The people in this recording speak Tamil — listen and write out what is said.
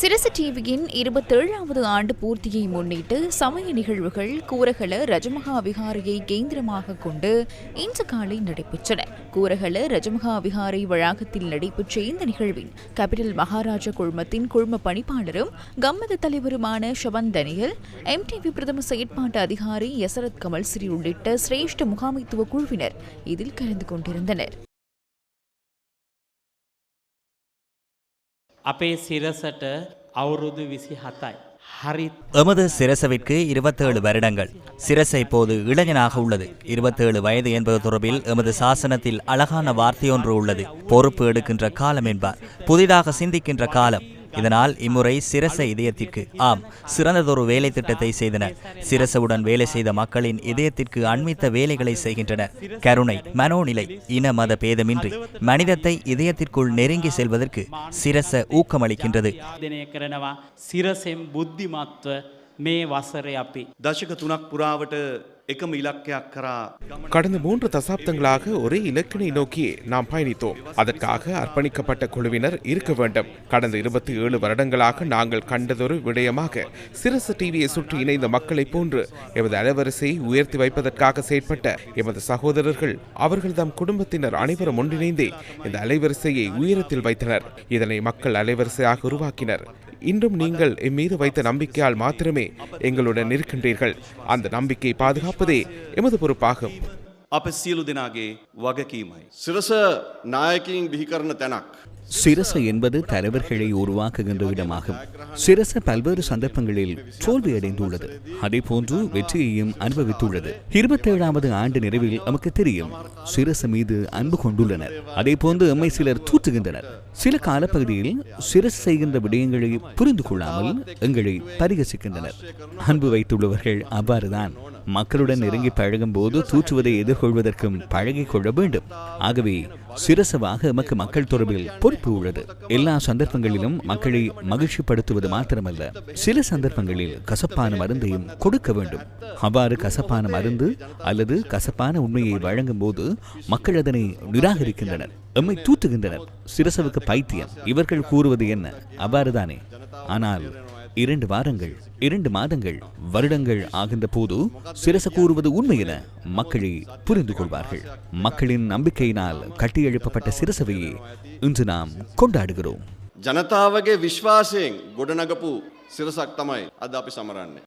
சிரசு டிவியின் இருபத்தேழாவது ஆண்டு பூர்த்தியை முன்னிட்டு சமய நிகழ்வுகள் கூரகல ரஜமகா விகாரையை கேந்திரமாக கொண்டு இன்று காலை நடைபெற்றன. கூரகல ரஜமகா விகாரை வளாகத்தில் நடைபெற்ற இந்த நிகழ்வின் கேபிட்டல் மகாராஜா குழுமத்தின் குழும பணிப்பாளரும் கம்மத தலைவருமான ஷவன் தனியல் எம்டிவி பிரதம செயற்பாட்டு அதிகாரி யசரத் கமல் ஸ்ரீ உள்ளிட்ட சிரேஷ்ட முகாமைத்துவ குழுவினர் இதில் கலந்து கொண்டிருந்தனர். අපේ සිරසට අවුරුදු විසි හතයි. හරි எமது சிரசவிற்கு இருபத்தேழு வருடங்கள் சிரச இப்போது இளைஞனாக உள்ளது இருபத்தேழு வயது என்பது தொடர்பில் எமது சாசனத்தில் அழகான வார்த்தையொன்று உள்ளது பொறுப்பு எடுக்கின்ற காலம் என்பார் புதிதாக சிந்திக்கின்ற காலம் இதனால் இம்முறை சிரச இதயத்திற்கு ஆம் சிறந்ததொரு வேலை திட்டத்தை செய்தனர் சிரசவுடன் வேலை செய்த மக்களின் இதயத்திற்கு அண்மித்த வேலைகளை செய்கின்றனர் கருணை மனோநிலை இன மத பேதமின்றி மனிதத்தை இதயத்திற்குள் நெருங்கி செல்வதற்கு சிரச ஊக்கமளிக்கின்றது. சிரசெம் புத்திமாத்வ மே வசரே அப்பி தசக துணக் புறாவட்டு එකම ඉලක්කයක් කරා கடந்த மூன்று தசாப்தங்களாக ஒரே இலக்கினை நோக்கி நாம் பயணித்தோம் அதற்காக அர்ப்பணிக்கப்பட்ட குழுவினர் இருக்க வேண்டும் கடந்த இருபத்தி ஏழு வருடங்களாக நாங்கள் கண்டதொரு விடயமாக சிரசு டிவியை சுற்றி இணைந்த மக்களைப் போன்று எமது அலைவரிசையை உயர்த்தி வைப்பதற்காக செயற்பட்ட எமது சகோதரர்கள் அவர்கள் தம் குடும்பத்தினர் அனைவரும் ஒன்றிணைந்தே இந்த அலைவரிசையை உயரத்தில் வைத்தனர் இதனை மக்கள் அலைவரிசையாக உருவாக்கினர் இன்றும் நீங்கள் எம் மீது வைத்த நம்பிக்கையால் மாத்திரமே எங்களுடன் இருக்கின்றீர்கள் அந்த நம்பிக்கையை பாதுகாப்பதே எமது பொறுப்பாகும் අප සියලු දෙනාගේ වගකීමයි. සිරස නායකින් බිහිකරන තැනක්. சிரச என்பது தலைவர்களை உருவாக்குகின்ற இடமாகும் சிரச பல்வேறு சந்தர்ப்பங்களில் தோல்வியடைந்துள்ளது. அதே போன்று வெற்றியையும் அனுபவித்துள்ளது. இருபத்தேழாவது ஆண்டு நிறைவில் நமக்கு தெரியும் சிரச மீது அன்பு கொண்டுள்ளனர். அதே போன்று எம்மை சிலர் தூற்றுகின்றனர். சில காலப்பகுதியில் சிரசு செய்கின்ற விடயங்களை புரிந்து கொள்ளாமல் எங்களை பரிகசிக்கின்றனர். அன்பு வைத்துள்ளவர்கள் அவ்வாறுதான். மக்களுடன் நெருங்கி பழகும் போது தூற்றுவதை எதிர்கொள்வதற்கும் பழகிக் கொள்ள வேண்டும். ஆகவே சிரசவாக எமக்கு மக்கள் தொடர்பில் பொறுப்பு உள்ளது. எல்லா சந்தர்ப்பங்களிலும் மக்களை மகிழ்ச்சிப்படுத்துவது மாத்திரமல்ல. சில சந்தர்ப்பங்களில் கசப்பான மருந்தையும் கொடுக்க வேண்டும். அவ்வாறு கசப்பான மருந்து அல்லது கசப்பான உண்மையை வழங்கும் போது மக்கள் அதனை நிராகரிக்கின்றனர் எம்மை தூத்துகின்றனர் சிரசவுக்கு பைத்தியம். இவர்கள் கூறுவது என்ன? அவ்வாறுதானே. ஆனால் இரண்டு வாரங்கள் இரண்டு மாதங்கள் வருடங்கள் ஆகின்ற போது சிரச கூறுவது உண்மை என மக்களை புரிந்து கொள்வார்கள் மக்களின் நம்பிக்கையினால் கட்டியெழுப்பப்பட்ட சிரசவையே இன்று நாம் கொண்டாடுகிறோம் ජනතාවගේ විශ්වාසයෙන් ගොඩනගපු සිරසක් තමයි අද අපි සමරන්නේ.